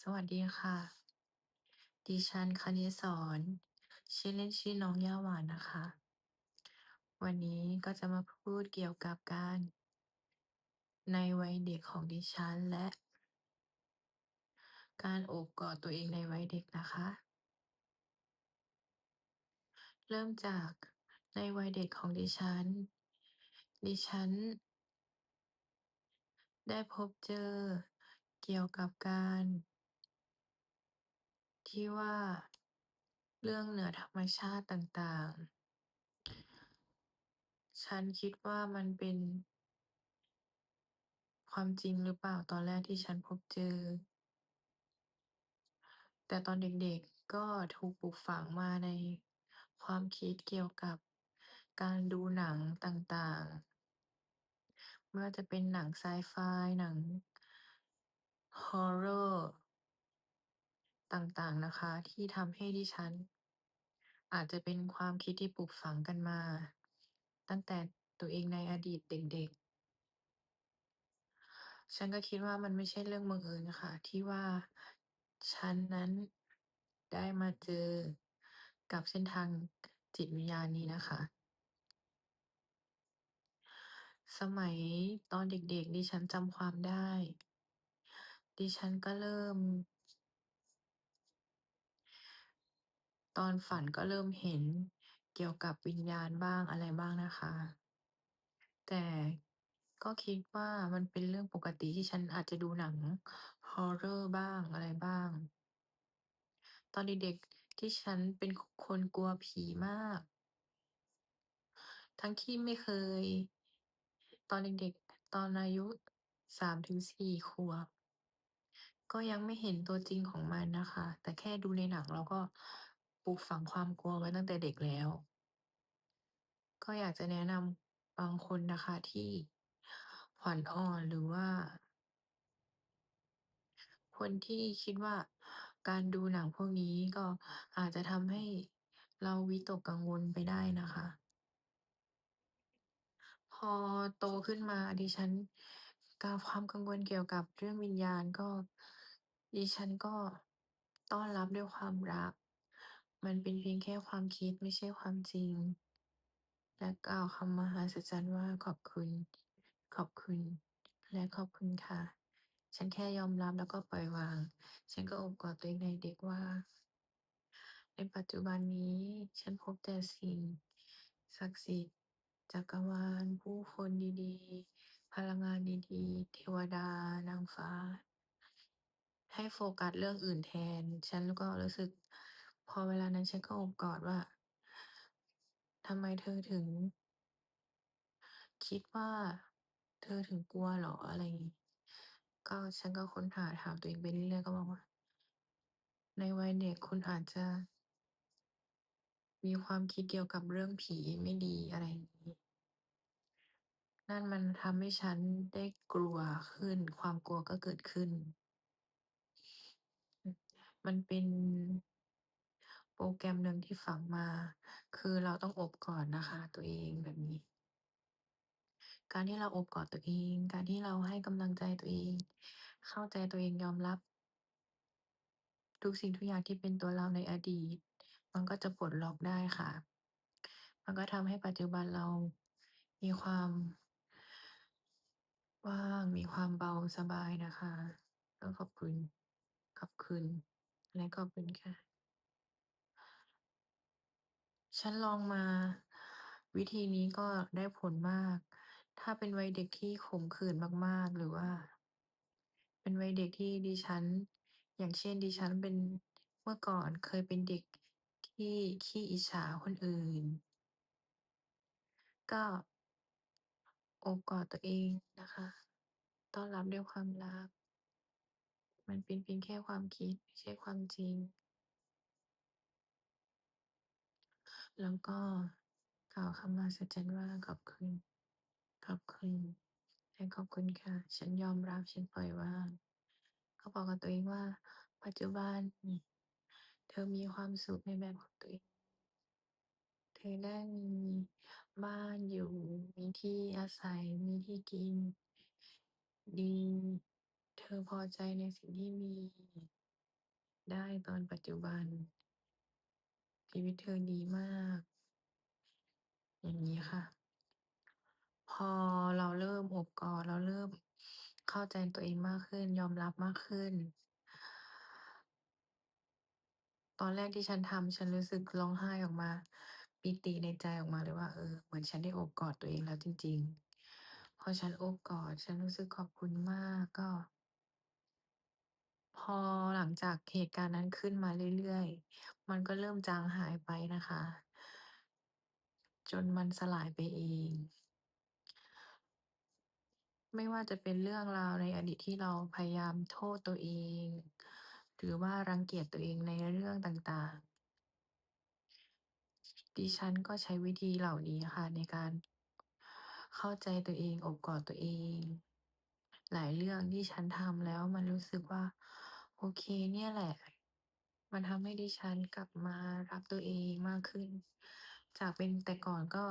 สวัสดีค่ะ ดิฉัน คณิษรชื่อเล่นชื่อน้องย่าหวานนะคะ วันนี้ก็จะมาพูดเกี่ยวกับการ ในวัยเด็กของดิฉัน และ การโอบกอดตัวเองในวัยเด็กนะคะ เริ่มจากในวัยเด็กของดิฉัน ดิฉัน ได้พบเจอเกี่ยวกับการ ที่ว่าเรื่องเหนือธรรมชาติต่าง ๆ ฉันคิดว่ามันเป็นความจริงหรือเปล่าตอนแรกที่ฉันพบเจอ แต่ตอนเด็กๆก็ถูกปลูกฝังมาในความคิดเกี่ยวกับการดูหนังต่างๆ ไม่ว่าจะเป็นหนังไซไฟ หนัง Horror ต่าง ๆ นะคะ ที่ทำให้ดิฉัน อาจจะเป็นความคิดที่ปลูกฝังกันมา ตั้งแต่ตัวเองในอดีตเด็ก ๆ ฉันก็คิดว่ามันไม่ใช่เรื่องบังเอิญค่ะ ที่ว่าฉันนั้นได้มาเจอกับเส้นทางจิตวิญญาณนี้นะคะ สมัยตอนเด็ก ๆ ดิฉันจำความได้ ดิฉันก็เริ่ม ตอนฝันก็เริ่มเห็นเกี่ยวกับวิญญาณบ้างอะไรบ้างนะคะ แต่ก็คิดว่ามันเป็นเรื่องปกติที่ฉันอาจจะดูหนัง Horror บ้างอะไรบ้าง ตอนเด็ก ๆ ที่ฉันเป็นคนกลัวผีมาก ทั้งที่ไม่เคย ตอนเด็ก ๆ ตอนอายุ 3-4 ขวบ ก็ยังไม่เห็นตัวจริงของมันนะคะ แต่แค่ดูในหนังเราก็ ปลูกฝังความกลัวไว้ตั้งแต่เด็กแล้ว ก็อยากจะแนะนำบางคนนะคะที่ขวัญอ่อนหรือว่า คนที่คิดว่าการดูหนังพวกนี้ก็อาจจะทำให้เราวิตกกังวลไปได้นะคะ พอโตขึ้นมาดิฉันกาความกังวลเกี่ยวกับเรื่องวิญญาณก็ ดิฉันก็ต้อนรับด้วยความรัก มันเป็นเพียงแค่ความคิดไม่ใช่ความจริง และกล่าวคำมหัศจรรย์ว่า ขอบคุณ ขอบคุณ และขอบคุณค่ะ ฉันแค่ยอมรับแล้วก็ปล่อยวาง ฉันก็โอบกอดตัวเองในเด็กว่า ในปัจจุบันนี้ฉันพบแต่สิ่ง ศักดิ์สิทธิ์ จักรวาล ผู้คนดี ๆ พลังงานดี ๆ เทวดา นางฟ้า ให้โฟกัสเรื่องอื่นแทน ฉันก็รู้สึก พอเวลานั้นฉันก็โอบกอดว่า ทำไมเธอถึง คิดว่า เธอถึงกลัวเหรอ อะไรงี้ ก็ฉันก็ค้นหาถามตัวเองไปเรื่อย ๆ ก็บอกว่า ในวัยเด็กคุณอาจจะ มีความคิดเกี่ยวกับเรื่องผีไม่ดี อะไรงี้ นั่นมันทำให้ฉันได้กลัวขึ้น ความกลัวก็เกิดขึ้น มันเป็น โปรแกรมหนึ่งที่ฝังมา คือเราต้องอบกอดนะคะตัวเองแบบนี้ การที่เราอบกอดตัวเอง การที่เราให้กำลังใจตัวเอง เข้าใจตัวเอง ยอมรับ ทุกสิ่งทุกอย่างที่เป็นตัวเราในอดีต มันก็จะปลดล็อกได้ค่ะ มันก็ทำให้ปัจจุบันเรามีความว่าง มีความเบาสบายนะคะ ก็ขอบคุณ ขอบคุณ และขอบคุณค่ะ ฉันลองมา วิธีนี้ก็ได้ผลมาก ถ้าเป็นวัยเด็กที่ขมขื่นมาก ๆ หรือว่า เป็นวัยเด็กที่ดิฉัน อย่างเช่น ดิฉันเป็น เมื่อก่อนเคยเป็นเด็กที่ขี้อิจฉาคนอื่น ก็โอบกอดตัวเองนะคะ ต้อนรับด้วยความรัก มันเป็นเพียงแค่ความคิด ไม่ใช่ความจริง แล้วก็กล่าวคำมหัศจรรย์ว่า ขอบคุณ ขอบคุณ และขอบคุณค่ะ ฉันยอมรับ ฉันปล่อยวางก็บอกกับตัวเองว่า ปัจจุบัน เธอมีความสุขในแบบของตัวเอง เธอได้มีบ้านอยู่ มีที่อาศัย มีที่กิน ดี เธอพอใจในสิ่งที่มี ได้ตอนปัจจุบัน ชีวิตเธอดีมาก อย่างงี้ค่ะ พอเราเริ่มอบกอด เราเริ่มเข้าใจตัวเองมากขึ้น ยอมรับมากขึ้น ตอนแรกที่ฉันทำฉันรู้สึกร้องไห้ออกมา ปิติในใจออกมาเลยว่า เออ เหมือนฉันได้อบกอดตัวเองแล้วจริง ๆ พอฉันอบกอด ฉันรู้สึกขอบคุณมาก ก็ อหลังจากเหตุการณ์นั้นขึ้นมาเรื่อย ๆ มันก็เริ่มจางหายไปนะคะ จนมันสลายไปเอง ไม่ว่าจะเป็นเรื่องราวในอดีตที่เราพยายามโทษตัวเอง หรือว่ารังเกียจตัวเองในเรื่องต่าง ๆ ดิฉันก็ใช้วิธีเหล่านี้ค่ะ ในการเข้าใจตัวเอง โอบกอดตัวเอง หลายเรื่องที่ฉันทำแล้วมันรู้สึกว่า เค เนี่ยแหละ มันทำให้ดิฉันกลับมารักตัวเองมากขึ้น จากเป็นแต่ก่อนก็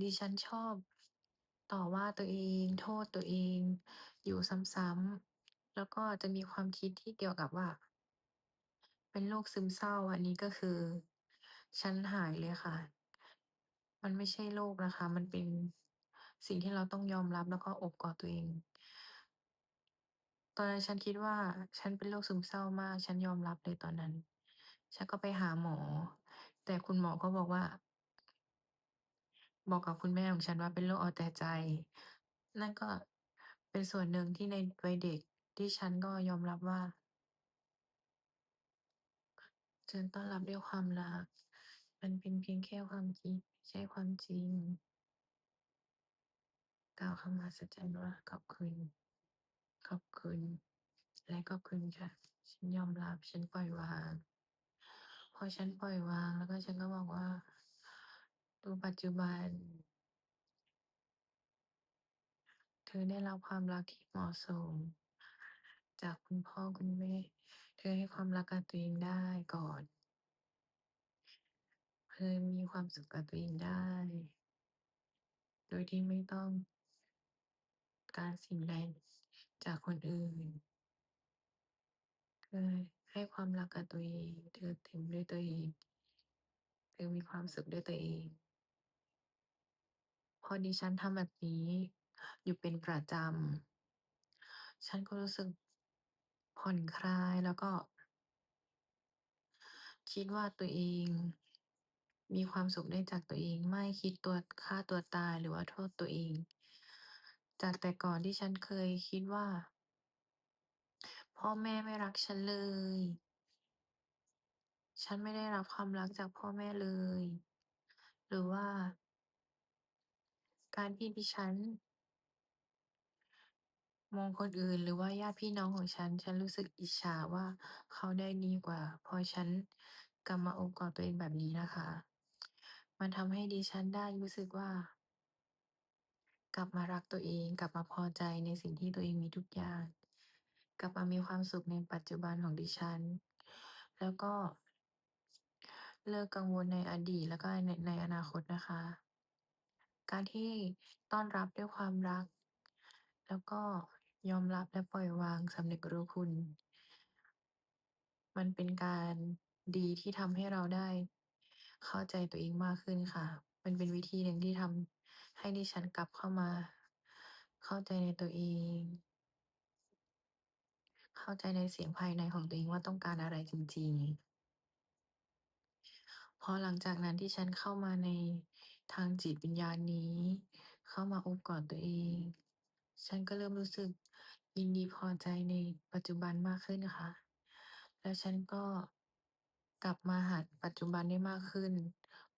ดิฉันชอบต่อว่าตัวเอง โทษตัวเอง อยู่ซ้ำ ๆ แล้วก็จะมีความคิดที่เกี่ยวกับว่า เป็นโรคซึมเศร้า อันนี้ก็คือ ฉันหายเลยค่ะ มันไม่ใช่โรคนะคะ มันเป็นสิ่งที่เราต้องยอมรับ แล้วก็โอบกอดตัวเอง ตอนนั้นฉันคิดว่าฉันเป็นโรคซึมเศร้ามาก ฉันยอมรับเลยตอนนั้น ฉันก็ไปหาหมอ แต่คุณหมอก็บอกว่า บอกกับคุณแม่ของฉันว่า เป็นโรคเอาแต่ใจ นั่นก็เป็นส่วนหนึ่งที่ในวัยเด็กที่ฉันก็ยอมรับว่า ฉันต้อนรับด้วยความรัก มันเป็นเพียงแค่ความคิด ไม่ใช่ความจริง กล่าวคำมหัศจรรย์ว่า ขอบคุณ ขอบคุณ และขอบคุณค่ะ ฉันยอมรับ ฉันปล่อยวาง พอฉันปล่อยวางแล้วก็ฉันก็บอกว่า ดูปัจจุบัน เธอได้รับความรักที่เหมาะสม จากคุณพ่อคุณแม่ เธอให้ความรักกับตัวเองได้ก่อน เธอมีความสุขกับตัวเองได้ โดยที่ไม่ต้องการสิ่งใด จากคนอื่น เธอให้ความรักกับตัวเอง เธอเต็มด้วยตัวเอง เธอมีความสุขด้วยตัวเอง พอดิฉันทำแบบนี้อยู่เป็นประจำ ฉันก็รู้สึกผ่อนคลายแล้วก็ คิดว่าตัวเอง มีความสุขได้จากตัวเอง ไม่คิดตัวฆ่าตัวตาย หรือว่าโทษตัวเอง จากแต่ก่อนที่ฉันเคยคิดว่า พ่อแม่ไม่รักฉันเลย ฉันไม่ได้รับความรักจากพ่อแม่เลย หรือว่า การที่ดิฉัน มองคนอื่นหรือว่าญาติพี่น้องของฉัน ฉันรู้สึกอิจฉาว่าเขาได้ดีกว่า พอฉันกลับมาโอบกอดตัวเองแบบนี้นะคะ มันทำให้ดิฉันได้รู้สึกว่า กลับมารักตัวเอง กลับมาพอใจในสิ่งที่ตัวเองมีทุกอย่าง กลับมามีความสุขในปัจจุบันของดิฉัน แล้วก็ เลิกกังวลในอดีต แล้วก็ใน ในอนาคตนะคะ การที่ต้อนรับด้วยความรัก แล้วก็ยอมรับและปล่อยวาง สำนึกรู้คุณ มันเป็นการดีที่ทำให้เราได้เข้าใจตัวเองมากขึ้นค่ะ มันเป็นวิธีหนึ่งที่ทำ ให้ดิฉันกลับเข้ามา เข้าใจในตัวเอง เข้าใจในเสียงภายในของตัวเองว่าต้องการอะไรจริง ๆ พอหลังจากนั้นที่ฉันเข้ามาในทางจิตวิญญาณนี้ เข้ามาอบกอดตัวเอง ฉันก็เริ่มรู้สึกยินดีพอใจในปัจจุบันมากขึ้นค่ะ แล้วฉันก็กลับมาหาปัจจุบันได้มากขึ้น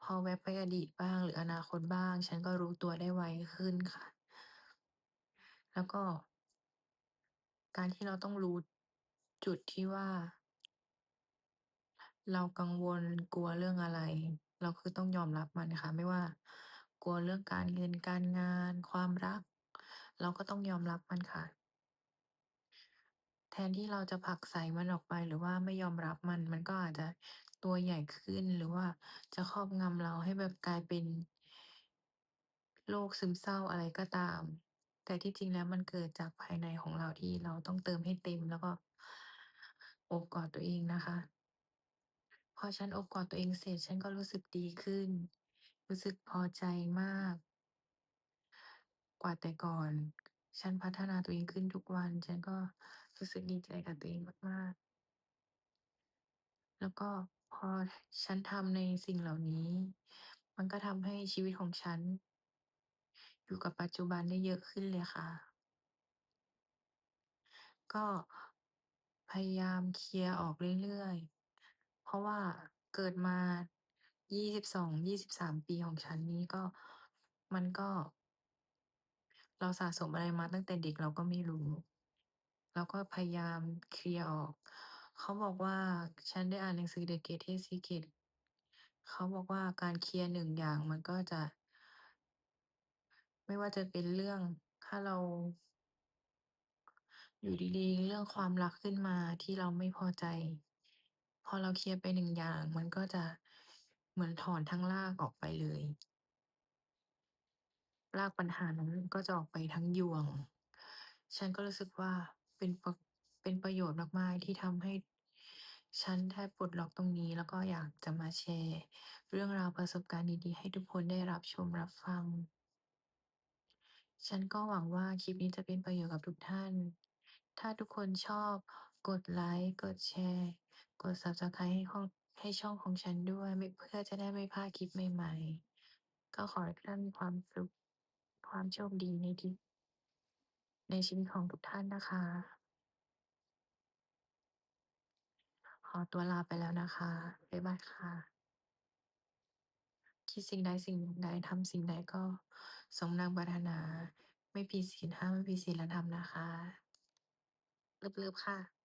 พอแว็บไปอดีตบ้าง หรืออนาคตบ้าง ฉันก็รู้ตัวได้ไวขึ้นค่ะ แล้วก็ การที่เราต้องรู้จุดที่ว่า เรากังวล กลัวเรื่องอะไร เราคือต้องยอมรับมันค่ะ ไม่ว่า กลัวเรื่องการเงิน การงาน ความรัก เราก็ต้องยอมรับมันค่ะ แทนที่เราจะผลักไสมันออกไป หรือว่าไม่ยอมรับมัน มันก็อาจจะตัวใหญ่ขึ้น หรือว่าจะครอบงำเราให้แบบกลายเป็น โรคซึมเศร้าอะไรก็ตาม แต่ที่จริงแล้วมันเกิดจากภายในของเราที่เราต้องเติมให้เต็ม แล้วก็โอบกอดตัวเองนะคะ พอฉันโอบกอดตัวเองเสร็จ ฉันก็รู้สึกดีขึ้น รู้สึกพอใจมาก กว่าแต่ก่อน ฉันพัฒนาตัวเองขึ้นทุกวัน ฉันก็รู้สึกดีใจกับตัวเองมาก ๆ แล้วก็พอฉันทำในสิ่งเหล่านี้ มันก็ทำให้ชีวิตของฉัน อยู่กับปัจจุบันได้เยอะขึ้นเลยค่ะ ก็พยายามเคลียร์ออกเรื่อย ๆ เพราะว่าเกิดมา 22-23 ปีของฉันนี้ก็ มันก็ เราสะสมอะไรมาตั้งแต่เด็กเราก็ไม่รู้ เราก็พยายามเคลียร์ออก เขาบอกว่า ฉันได้อ่านหนังสือ The Greatest Secret เขาบอกว่าการเคลียร์1อย่างมันก็จะ ไม่ว่าจะเป็นเรื่อง ถ้าเรา อยู่ดีๆ เรื่องความรักขึ้นมาที่เราไม่พอใจ พอเราเคลียร์ไป1อย่าง มันก็จะเหมือนถอนทั้งรากออกไปเลย รากปัญหานั้นก็จะออกไปทั้งยวง ฉันก็รู้สึกว่าเป็นปเป็นประโยชน์มาก ๆ ที่ทำให้ฉันได้ปลดล็อกตรงนี้ แล้วก็อยากจะมาแชร์เรื่องราวประสบการณ์ดี ๆ ให้ทุกคนได้รับชมรับฟัง ฉันก็หวังว่าคลิปนี้จะเป็นประโยชน์กับทุกท่าน ถ้าทุกคนชอบกดไลก์ กดแชร์ กด Subscribe ให้ห้อง ให้ช่องของฉันด้วยไม่เพื่อจะได้ไม่พลาดคลิปใหม่ ๆ ก็ขอให้ทุกท่านมีความสุข ความโชคดีในที่ในชีวิตของทุกท่านนะคะ ขอตัวลาไปแล้วนะคะ บ๊ายบายค่ะ คิดสิ่งใดสิ่งใดทำสิ่งใดก็สมดังปรารถนา ไม่ผิดศีลห้าไม่ผิดศีลธรรมนะคะเลิฟๆค่ะ